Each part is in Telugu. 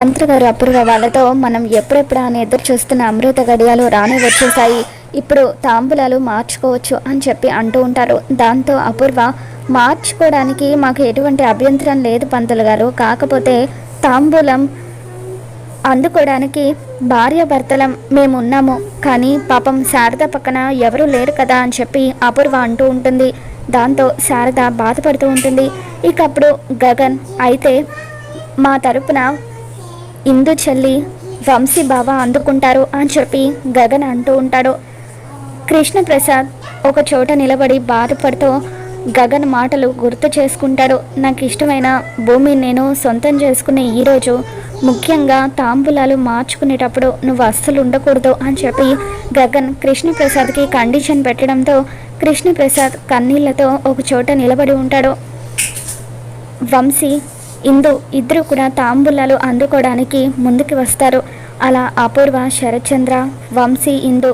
మంత్రి గారు అపూర్వ వాళ్ళతో మనం ఎప్పుడెప్పుడు అని ఎదురు చూస్తున్న అమృత గడియాలు రానే వచ్చేసాయి ఇప్పుడు తాంబూలాలు మార్చుకోవచ్చు అని చెప్పి అంటూ ఉంటారు. దాంతో అపూర్వ మార్చుకోవడానికి మాకు ఎటువంటి అభ్యంతరం లేదు పంతులు గారు. కాకపోతే తాంబూలం అందుకోవడానికి భార్యాభర్తలం మేము ఉన్నాము. కానీ పాపం శారద పక్కన ఎవరూ లేరు కదా అని చెప్పి అపూర్వ అంటూ ఉంటుంది. దాంతో శారద బాధపడుతూ ఉంటుంది. ఇకప్పుడు గగన్ అయితే మా తరపున ఇందు చెల్లి వంశీ బావ అందుకుంటారు అని చెప్పి గగన్ అంటూ ఉంటాడు. కృష్ణప్రసాద్ ఒక చోట నిలబడి బాధపడుతూ గగన్ మాటలు గుర్తు చేసుకుంటాడు. నాకు ఇష్టమైన భూమిని నేను సొంతం చేసుకునే ఈరోజు ముఖ్యంగా తాంబూలాలు మార్చుకునేటప్పుడు నువ్వు అస్సలు ఉండకూడదు అని చెప్పి గగన్ కృష్ణప్రసాద్కి కండిషన్ పెట్టడంతో కృష్ణప్రసాద్ కన్నీళ్ళతో ఒక చోట నిలబడి ఉంటాడు. వంశీ ఇందు ఇద్దరు కూడా తాంబూలాలు అందుకోవడానికి ముందుకు వస్తారు. అలా అపూర్వ శరత్చంద్ర వంశీ ఇందు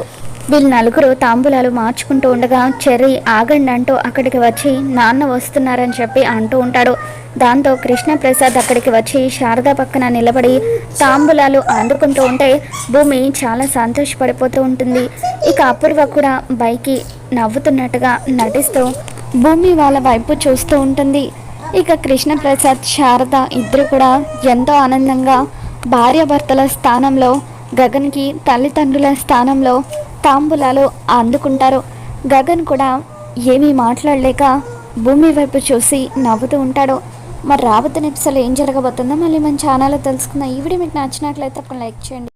వీళ్ళు నలుగురు తాంబూలాలు మార్చుకుంటూ ఉండగా చెర్రీ ఆగండి అంటూ అక్కడికి వచ్చి నాన్న వస్తున్నారని చెప్పి అంటూ ఉంటాడు. దాంతో కృష్ణప్రసాద్ అక్కడికి వచ్చి శారద పక్కన నిలబడి తాంబూలాలు అందుకుంటూ ఉంటే భూమి చాలా సంతోషపడిపోతూ ఉంటుంది. ఇక అపూర్వ కూడా బైకి నవ్వుతున్నట్టుగా నటిస్తూ భూమి వాళ్ళ వైపు చూస్తూ ఉంటుంది. ఇక కృష్ణప్రసాద్ శారద ఇద్దరు కూడా ఎంతో ఆనందంగా భార్యాభర్తల స్థానంలో గగన్కి తల్లిదండ్రుల స్థానంలో తాంబూలాలు అందుకుంటారు. గగన్ కూడా ఏమీ మాట్లాడలేక భూమి వైపు చూసి నవ్వుతూ ఉంటాడు. మరి రాబోతున్న ఎపిసోడ్ ఏం జరగబోతుందో మళ్ళీ మన ఛానల్లో తెలుసుకుందాం. ఈ వీడియో మీకు నచ్చినట్లయితే ఒక లైక్ చేయండి.